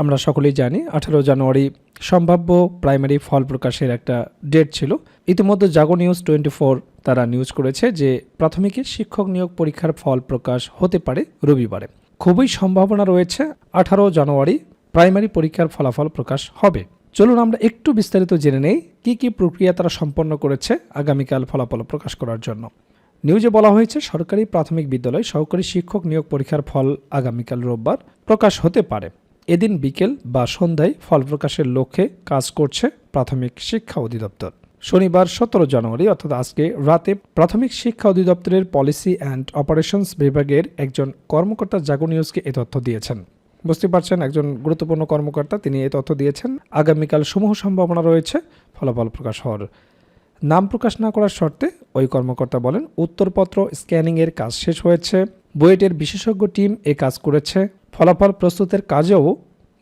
আমরা সকলেই জানি আঠারো জানুয়ারি সম্ভাব্য প্রাইমারি ফল প্রকাশের একটা ডেট ছিল। ইতিমধ্যে জাগো নিউজ টোয়েন্টি ফোর তারা নিউজ করেছে যে প্রাথমিকের শিক্ষক নিয়োগ পরীক্ষার ফল প্রকাশ হতে পারে রবিবারে। খুবই সম্ভাবনা রয়েছে আঠারো জানুয়ারি প্রাইমারি পরীক্ষার ফলাফল প্রকাশ হবে। চলুন আমরা একটু বিস্তারিত জেনে নেই কী কী প্রক্রিয়া তারা সম্পন্ন করেছে আগামীকাল ফলাফল প্রকাশ করার জন্য। নিউজে বলা হয়েছে সরকারি প্রাথমিক বিদ্যালয় সহকারী শিক্ষক নিয়োগ পরীক্ষার ফল আগামীকাল রোববার প্রকাশ হতে পারে। এদিন বিকেল বা সন্ধ্যায় ফল প্রকাশের লক্ষ্যে কাজ করছে প্রাথমিক শিক্ষা অধিদপ্তর। শনিবার সতেরো জানুয়ারি, অর্থাৎ আজকে রাতে, প্রাথমিক শিক্ষা অধিদপ্তরের পলিসি অ্যান্ড অপারেশনস বিভাগের একজন কর্মকর্তা জাগো নিউজকে এ তথ্য দিয়েছেন। বুঝতে পারছেন, একজন গুরুত্বপূর্ণ কর্মকর্তা, তিনি এই তথ্য দিয়েছেন। আগামীকাল সমূহ সম্ভাবনা রয়েছে, ফলাফল প্রকাশ হওয়ার। নাম প্রকাশ না করার শর্তে ওই কর্মকর্তা বলেন, উত্তরপত্র স্ক্যানিংয়ের কাজ শেষ হয়েছে। বুয়েটের বিশেষজ্ঞ টিম এ কাজ করেছে। ফলাফল প্রস্তুতের কাজেও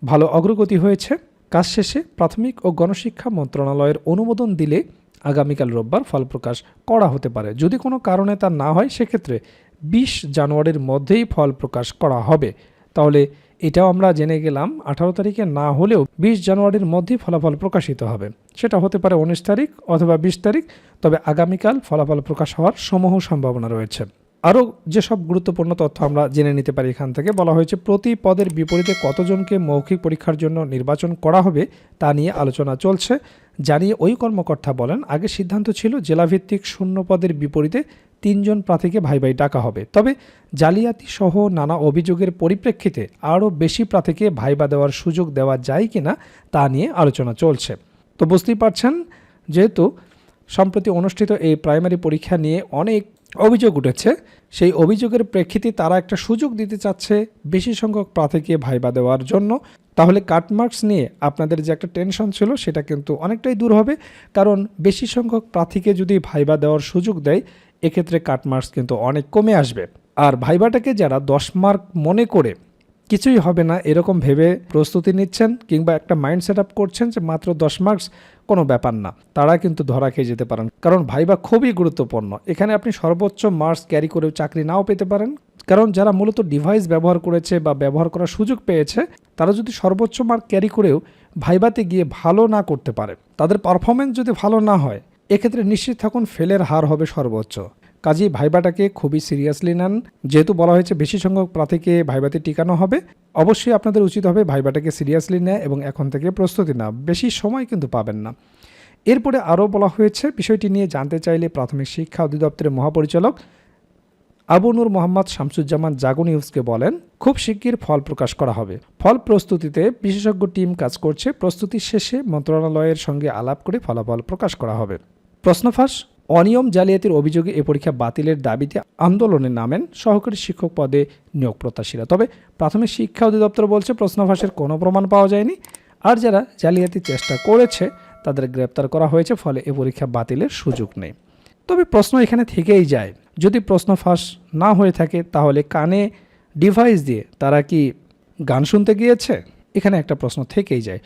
ভালো অগ্রগতি হয়েছে। কাজ শেষে প্রাথমিক ও গণশিক্ষা মন্ত্রণালয়ের অনুমোদন দিলে আগামীকাল রোববার ফল প্রকাশ করা হতে পারে। যদি কোনো কারণে তা না হয়, সেক্ষেত্রে বিশ জানুয়ারির মধ্যেই ফল প্রকাশ করা হবে। তাহলে এটাও আমরা জেনে গেলাম, আঠারো তারিখে না হলেও বিশ জানুয়ারির মধ্যেই ফলাফল প্রকাশিত হবে। সেটা হতে পারে উনিশ তারিখ অথবা বিশ তারিখ, তবে আগামীকাল ফলাফল প্রকাশ হওয়ার সমূহ সম্ভাবনা রয়েছে। আরও যেসব গুরুত্বপূর্ণ তথ্য আমরা জেনে নিতে পারি এখান থেকে, বলা হয়েছে প্রতি পদের বিপরীতে কতজনকে মৌখিক পরীক্ষার জন্য নির্বাচন করা হবে তা নিয়ে আলোচনা চলছে। জানিয়ে ওই কর্মকর্তা বলেন, আগে সিদ্ধান্ত ছিল জেলাভিত্তিক শূন্য পদের বিপরীতে তিনজন প্রার্থীকে ভাই ভাই ডাকা হবে। তবে জালিয়াতি সহ নানা অভিযোগের পরিপ্রেক্ষিতে আরও বেশি প্রার্থীকে ভাইবা দেওয়ার সুযোগ দেওয়া যায় কিনা তা নিয়ে আলোচনা চলছে। তো বুঝতেই পারছেন, যেহেতু সম্প্রতি অনুষ্ঠিত এই প্রাইমারি পরীক্ষা নিয়ে অনেক অভিযোগ উঠেছে, সেই অভিযোগের প্রেক্ষিতে তারা একটা সুযোগ দিতে চাচ্ছে বেশি সংখ্যক প্রার্থীকে ভাইবা দেওয়ার জন্য। তাহলে কাটমার্কস নিয়ে আপনাদের যে একটা টেনশন ছিল, সেটা কিন্তু অনেকটাই দূর হবে। কারণ বেশি সংখ্যক প্রার্থীকে যদি ভাইবা দেওয়ার সুযোগ দেয়, এক্ষেত্রে কাটমার্কস কিন্তু অনেক কমে আসবে। আর ভাইবাটাকে যারা দশ মার্ক মনে করে কিছুই হবে না, এরকম ভেবে প্রস্তুতি নিচ্ছেন কিংবা একটা মাইন্ড সেট আপ করছেন যে মাত্র দশ মার্কস কোনো ব্যাপার না। তারা কিন্তু ধরা খেয়ে যেতে পারেন। কারণ ভাইবা খুবই গুরুত্বপূর্ণ। এখানে আপনি সর্বোচ্চ মার্কস ক্যারি করেও চাকরি নাও পেতে পারেন। কারণ যারা মূলত ডিভাইস ব্যবহার করেছে বা ব্যবহার করার সুযোগ পেয়েছে, তারা যদি সর্বোচ্চ মার্ক ক্যারি করেও ভাইবাতে গিয়ে ভালো না করতে পারে, তাদের পারফরমেন্স যদি ভালো না হয়, এক্ষেত্রে নিশ্চিত থাকুন ফেলের হার হবে সর্বোচ্চ। কাজেই ভাইবাটাকে খুবই সিরিয়াসলি নেন। যেহেতু বলা হয়েছে বেশি সংখ্যক প্রার্থীকে ভাইবাতে টিকানো হবে, অবশ্যই আপনাদের উচিত হবে ভাইবাটাকে সিরিয়াসলি নেয় এবং এখন থেকে প্রস্তুতি না বেশি সময় কিন্তু পাবেন না। এরপরে আরও বলা হয়েছে, বিষয়টি নিয়ে জানতে চাইলে প্রাথমিক শিক্ষা অধিদপ্তরের মহাপরিচালক আবু নূর মোহাম্মদ শামসুজ্জামান জাগো নিউজকে বলেন, খুব শিগগির ফল প্রকাশ করা হবে। ফল প্রস্তুতিতে বিশেষজ্ঞ টিম কাজ করছে। প্রস্তুতি শেষে মন্ত্রণালয়ের সঙ্গে আলাপ করে ফলাফল প্রকাশ করা হবে। প্রশ্নফাঁস অনিয়ম জালিয়াতির অভিযোগে এ পরীক্ষা বাতিলের দাবিতে আন্দোলনে নামেন সহকারী শিক্ষক পদে নিয়োগ প্রত্যাশীরা। তবে প্রাথমিক শিক্ষা অধিদপ্তর বলছে প্রশ্নফাঁসের কোনো প্রমাণ পাওয়া যায়নি। আর যারা জালিয়াতির চেষ্টা করেছে, তাদের গ্রেপ্তার করা হয়েছে, ফলে এ পরীক্ষা বাতিলের সুযোগ নেই। তবে প্রশ্ন এখানে থেকেই যায়, যদি প্রশ্ন ফাঁস না হয়ে থাকে, তাহলে কানে ডিভাইস দিয়ে তারা কি গান শুনতে গিয়েছে? এখানে একটা প্রশ্ন থেকেই যায়।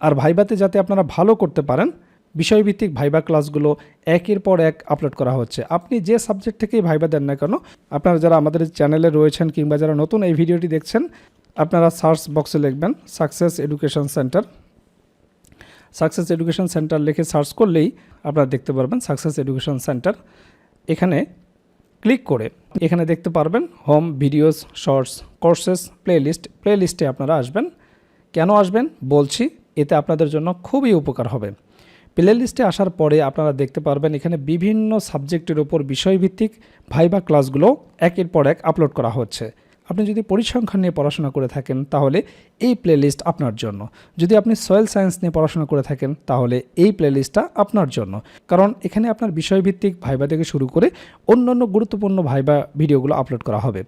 আর ভাইবাতে যাতে আপনারা ভালো করতে পারেন বিষয়ভিত্তিক ভাইবা ক্লাসগুলো একের পর এক আপলোড করা হচ্ছে। আপনি যে সাবজেক্ট থেকেই ভাইবা দেন না কেন, আপনারা যারা আমাদের চ্যানেলে রয়েছেন কিংবা যারা নতুন এই ভিডিওটি দেখছেন, আপনারা সার্চ বক্সে লিখবেন success education centre success education centre লিখে সার্চ করলেই আপনারা দেখতে পারবেন সাকসেস এডুকেশন সেন্টার এখানে ক্লিক করে এখানে দেখতে পারবেন home videos shorts courses playlist প্লেলিস্টে আপনারা আসবেন। কেন আসবেন? বলছি, এতে আপনাদের জন্য খুবই উপকার হবে। প্লে লিস্টে আসার পরে আপনারা দেখতে পারবেন এখানে বিভিন্ন সাবজেক্টের ওপর বিষয়ভিত্তিক ভাইবা ক্লাসগুলো একের পর এক আপলোড করা হচ্ছে। আপনি যদি পরিসংখ্যান নিয়ে পড়াশোনা করে থাকেন, তাহলে এই প্লেলিস্ট আপনার জন্য। যদি আপনি সয়েল সায়েন্স নিয়ে পড়াশোনা করে থাকেন, তাহলে এই প্লেলিস্টটা আপনার জন্য। কারণ এখানে আপনার বিষয়ভিত্তিক ভাইবা থেকে শুরু করে অন্যান্য গুরুত্বপূর্ণ ভাইবা ভিডিওগুলো আপলোড করা হবে।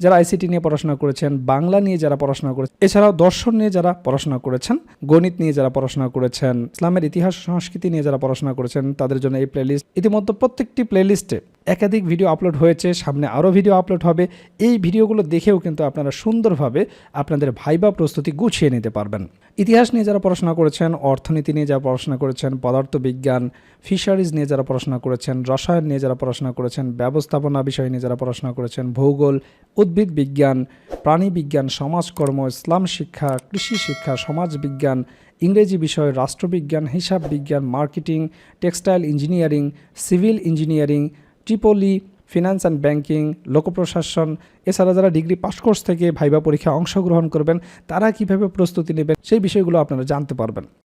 যারা আইসিটি নিয়ে পড়াশোনা করেছেন, বাংলা নিয়ে যারা পড়াশোনা করেছেন, এছাড়াও দর্শন নিয়ে যারা পড়াশোনা করেছেন, গণিত নিয়ে যারা পড়াশোনা করেছেন, ইসলামের ইতিহাস সংস্কৃতি নিয়ে যারা পড়াশোনা করেছেন, তাদের জন্য এই প্লেলিস্ট ইতিমধ্যে প্রত্যেকটি প্লেলিস্টে একাধিক ভিডিও আপলোড হয়েছে, সামনে আরও ভিডিও আপলোড হবে। এই ভিডিওগুলো দেখেও কিন্তু আপনারা সুন্দরভাবে আপনাদের ভাইবা প্রস্তুতি গুছিয়ে নিতে পারবেন। ইতিহাস নিয়ে যারা পড়াশোনা করেছেন, অর্থনীতি নিয়ে যারা পড়াশোনা করেছেন, পদার্থবিজ্ঞান, ফিশারিজ নিয়ে যারা পড়াশোনা করেছেন, রসায়ন নিয়ে যারা পড়াশোনা করেছেন, ব্যবস্থাপনা বিষয় নিয়ে যারা পড়াশোনা করেছেন, ভূগোল, উদ্ভিদ বিজ্ঞান, প্রাণী বিজ্ঞান, সমাজকর্ম, ইসলাম শিক্ষা, কৃষি শিক্ষা, সমাজ বিজ্ঞান, ইংরেজি বিষয়, রাষ্ট্রবিজ্ঞান, হিসাব বিজ্ঞান, marketing, textile engineering, civil engineering Tripoli, finance and banking, লোকপ্রশাসন, এছাড়া যারা ডিগ্রি পাস কোর্স থেকে ভাইবা পরীক্ষায় অংশগ্রহণ করবেন, তারা কীভাবে প্রস্তুতি নেবেন সেই বিষয়গুলো আপনারা জানতে পারবেন।